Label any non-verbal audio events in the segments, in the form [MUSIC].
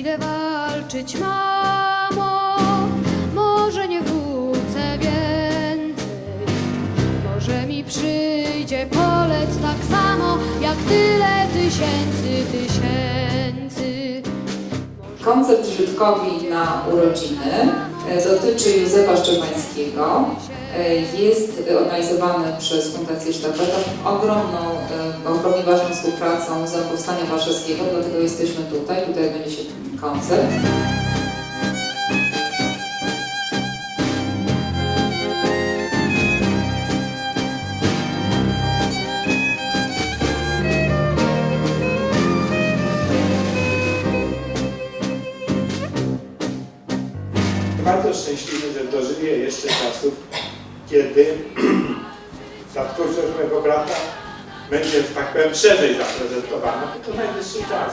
Idę walczyć, mamo, może nie wrócę więcej. Może mi przyjdzie polec tak samo, jak tyle tysięcy, tysięcy. Koncert Żydkowi na urodziny dotyczy Józefa Szczepańskiego. E, Jest organizowany przez Fundację Sztafeta ogromną, e, ogromnie ważną współpracą z Powstania Warszawskiego, dlatego jesteśmy tutaj. Tutaj będzie się koncert. Bardzo szczęśliwy, że dożyję jeszcze czasów, kiedy [CLEARS THROAT] ta twórczość mego brata będzie, tak powiem, szerzej zaprezentowana. To najwyższy czas.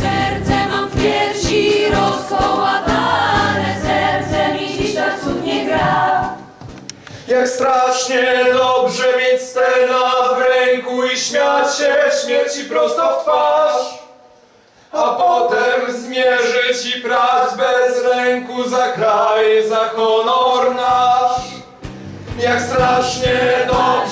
Serce mam w piersi rozkołatane, serce mi dziś tak cudnie gra. Jak strasznie dobrze mieć stena w ręku i śmiać się śmierci prosto w twarz. A potem zmierzyć i prać bez ręku za kraj, za honor nasz. Jak strasznie dobrze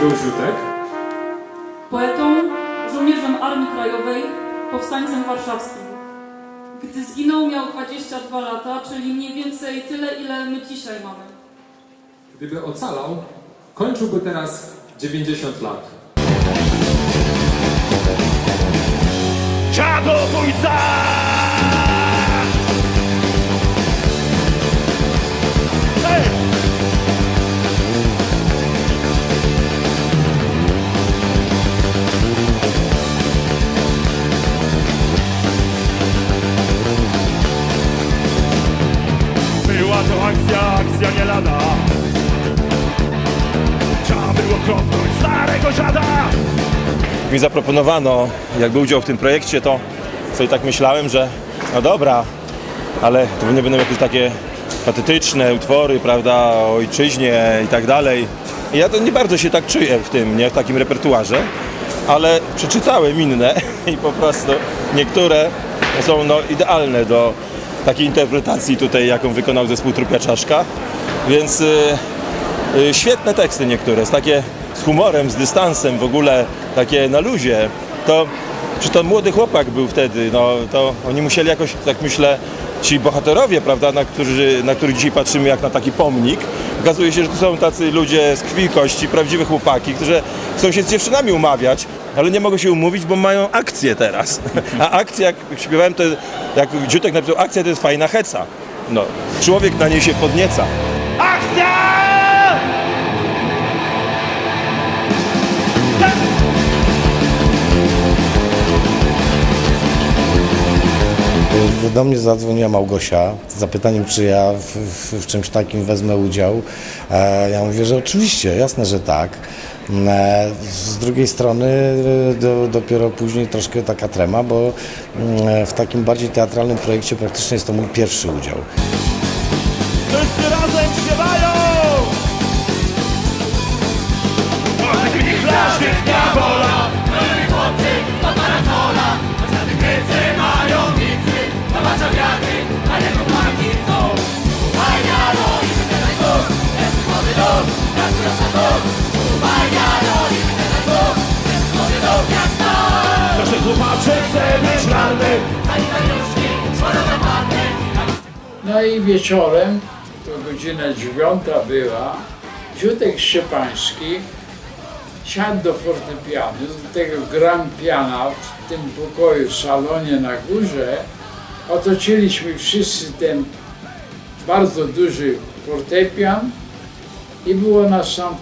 Był Ziutek? Poetą, żołnierzem Armii Krajowej, powstańcem warszawskim. Gdy zginął miał 22 lata, czyli mniej więcej tyle, ile my dzisiaj mamy. Gdyby ocalał, kończyłby teraz 90 lat. Czadobójca! To akcja, akcja nie lada Trzeba było kopnąć starego dziada mi zaproponowano, jakby udział w tym projekcie, to sobie tak myślałem, że no dobra, ale to nie będą jakieś takie patetyczne utwory, prawda, o ojczyźnie i tak dalej. I ja to nie bardzo się tak czuję w tym, nie, w takim repertuarze, ale przeczytałem inne [LAUGHS] i po prostu niektóre są no, idealne do takiej interpretacji tutaj, jaką wykonał zespół Trupia Czaszka, więc y, y, świetne teksty niektóre, takie z humorem, z dystansem, w ogóle takie na luzie. To, czy to młody chłopak był wtedy, no to oni musieli jakoś, tak myślę, ci bohaterowie, prawda, na, którzy, na których dzisiaj patrzymy jak na taki pomnik, okazuje się, że to są tacy ludzie z krwi kości, prawdziwe chłopaki, którzy chcą się z dziewczynami umawiać, ale nie mogą się umówić, bo mają akcję teraz. A akcja, jak śpiewałem, to jak Dziutek napisał, akcja to jest fajna heca. No, człowiek na niej się podnieca. Akcja! Do mnie zadzwoniła Małgosia z zapytaniem, czy ja w, w, w czymś takim wezmę udział. E, ja mówię, że oczywiście, jasne, że tak. E, z drugiej strony e, do, dopiero później troszkę taka trema, bo mm, w takim bardziej teatralnym projekcie praktycznie jest to mój pierwszy udział. Wszyscy razem śpiewają! Muzyki niech I wieczorem, to godzina dziewiąta była, Ziutek Szczepański siadł do fortepianu, do tego gram piana w tym pokoju, salonie na górze. Otoczyliśmy wszyscy ten bardzo duży fortepian i było nas tam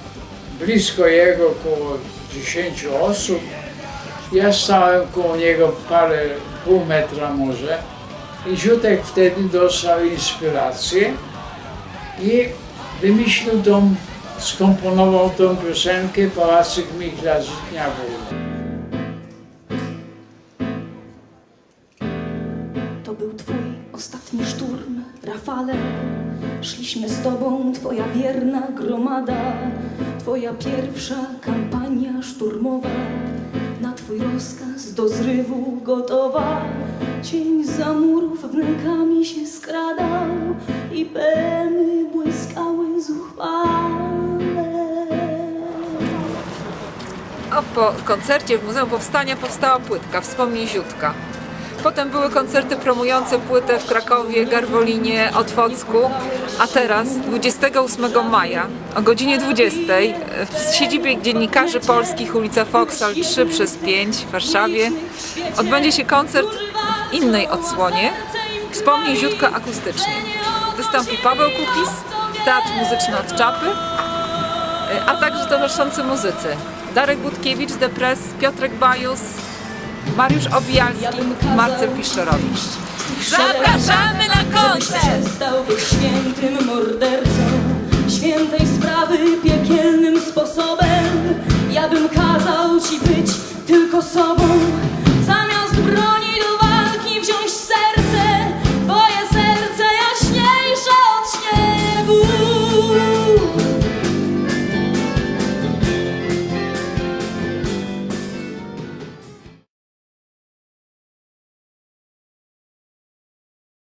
blisko jego około 10 osób. Ja stałem koło niego parę, pół metra może i Ziutek wtedy dostał inspirację i wymyślił tą, skomponował tą piosenkę Pałacyk Michla z Dnia Wolnego. To był twój ostatni szturm, Rafale. Szliśmy z tobą, twoja wierna gromada, twoja pierwsza kampania szturmowa. Twój rozkaz do zrywu gotowa. Cień za murów wnękami się skradał i peny błyskały zuchwale. A po koncercie w Muzeum Powstania powstała płytka Wspomnij Ziutka. Potem były koncerty promujące płytę w Krakowie, Garwolinie, Otwocku, a teraz 28 maja o godzinie 20 w siedzibie Dziennikarzy Polskich ulica Foksal 3 przez 5 w Warszawie odbędzie się koncert w innej odsłonie Wspomnij Ziutka akustycznie. Wystąpi Paweł Kukis, Teatr Muzyczny od Czapy, a także towarzyszący muzycy Darek Budkiewicz, Depres, Piotrek Bajus, Mariusz Obijalski Marcel Piszczorowicz. Zapraszamy na koncert!